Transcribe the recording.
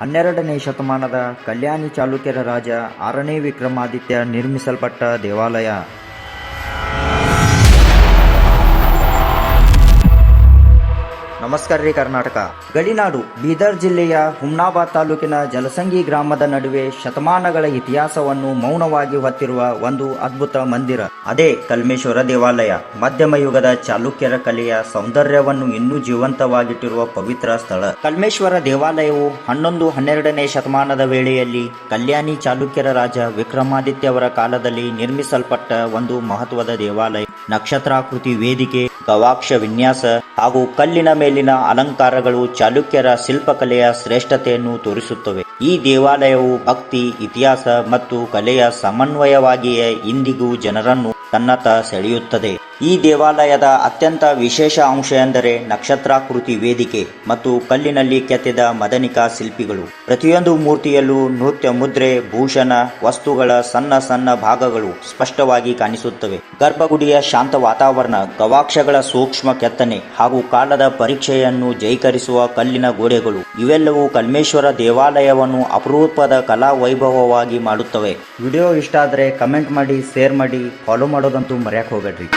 ಹನ್ನೆರಡನೇ ಶತಮಾನದ ಕಲ್ಯಾಣಿ ಚಾಲುಕ್ಯರ ರಾಜ ಆರನೇ ವಿಕ್ರಮಾದಿತ್ಯ ನಿರ್ಮಿಸಲ್ಪಟ್ಟ ದೇವಾಲಯ. ನಮಸ್ಕಾರ ರೀ ಕರ್ನಾಟಕ. ಗಡಿನಾಡು, ಬೀದರ್ ಜಿಲ್ಲೆಯ ಹುಮ್ನಾಬಾದ್ ತಾಲೂಕಿನ ಜಲಸಂಗಿ ಗ್ರಾಮದ ನಡುವೆ ಶತಮಾನಗಳ ಇತಿಹಾಸವನ್ನು ಮೌನವಾಗಿ ಹೊತ್ತಿರುವ ಒಂದು ಅದ್ಭುತ ಮಂದಿರ. ಅದೇ ಕಲ್ಮೇಶ್ವರ ದೇವಾಲಯ. ಮಧ್ಯಮ ಯುಗದ ಚಾಲುಕ್ಯರ ಕಲೆಯ ಸೌಂದರ್ಯವನ್ನು ಇನ್ನೂ ಜೀವಂತವಾಗಿಟ್ಟಿರುವ ಪವಿತ್ರ ಸ್ಥಳ. ಕಲ್ಮೇಶ್ವರ ದೇವಾಲಯವು ಹನ್ನೊಂದು, ಹನ್ನೆರಡನೇ ಶತಮಾನದ ವೇಳೆಯಲ್ಲಿ ಕಲ್ಯಾಣಿ ಚಾಲುಕ್ಯರ ರಾಜ ವಿಕ್ರಮಾದಿತ್ಯ ಅವರ ಕಾಲದಲ್ಲಿ ನಿರ್ಮಿಸಲ್ಪಟ್ಟ ಒಂದು ಮಹತ್ವದ ದೇವಾಲಯ. ನಕ್ಷತ್ರಾಕೃತಿ ವೇದಿಕೆ, ಗವಾಕ್ಷ ವಿನ್ಯಾಸ ಹಾಗೂ ಕಲ್ಲಿನ ಮೇಲಿನ ಅಲಂಕಾರಗಳು ಚಾಲುಕ್ಯರ ಶಿಲ್ಪಕಲೆಯ ಶ್ರೇಷ್ಠತೆಯನ್ನು ತೋರಿಸುತ್ತವೆ. ಈ ದೇವಾಲಯವು ಭಕ್ತಿ, ಇತಿಹಾಸ ಮತ್ತು ಕಲೆಯ ಸಮನ್ವಯವಾಗಿಯೇ ಇಂದಿಗೂ ಜನರನ್ನು ತನ್ನತ್ತ ಸೆಳೆಯುತ್ತದೆ. ಈ ದೇವಾಲಯದ ಅತ್ಯಂತ ವಿಶೇಷ ಅಂಶ ಎಂದರೆ ನಕ್ಷತ್ರಾಕೃತಿ ವೇದಿಕೆ ಮತ್ತು ಕಲ್ಲಿನಲ್ಲಿ ಕೆತ್ತಿದ ಮದನಿಕಾ ಶಿಲ್ಪಿಗಳು. ಪ್ರತಿಯೊಂದು ಮೂರ್ತಿಯಲ್ಲೂ ನೃತ್ಯ ಮುದ್ರೆ, ಭೂಷಣ, ವಸ್ತುಗಳ ಸಣ್ಣ ಸಣ್ಣ ಭಾಗಗಳು ಸ್ಪಷ್ಟವಾಗಿ ಕಾಣಿಸುತ್ತವೆ. ಗರ್ಭಗುಡಿಯ ಶಾಂತ ವಾತಾವರಣ, ಗವಾಕ್ಷಗಳ ಸೂಕ್ಷ್ಮ ಕೆತ್ತನೆ ಹಾಗೂ ಕಾಲದ ಪರೀಕ್ಷೆಯನ್ನು ಜೈಕರಿಸುವ ಕಲ್ಲಿನ ಗೋಡೆಗಳು, ಇವೆಲ್ಲವೂ ಕಲ್ಮೇಶ್ವರ ದೇವಾಲಯವನ್ನು ಅಪರೂಪದ ಕಲಾ ವೈಭವವಾಗಿ ಮಾಡುತ್ತವೆ. ವಿಡಿಯೋ ಇಷ್ಟ ಆದರೆ ಕಮೆಂಟ್ ಮಾಡಿ, ಶೇರ್ ಮಾಡಿ ಫಾಲೋ ಮಾಡೋದಂತೂ ಮರೆಯಕ್ಕೆ ಹೋಗಡ್ರಿ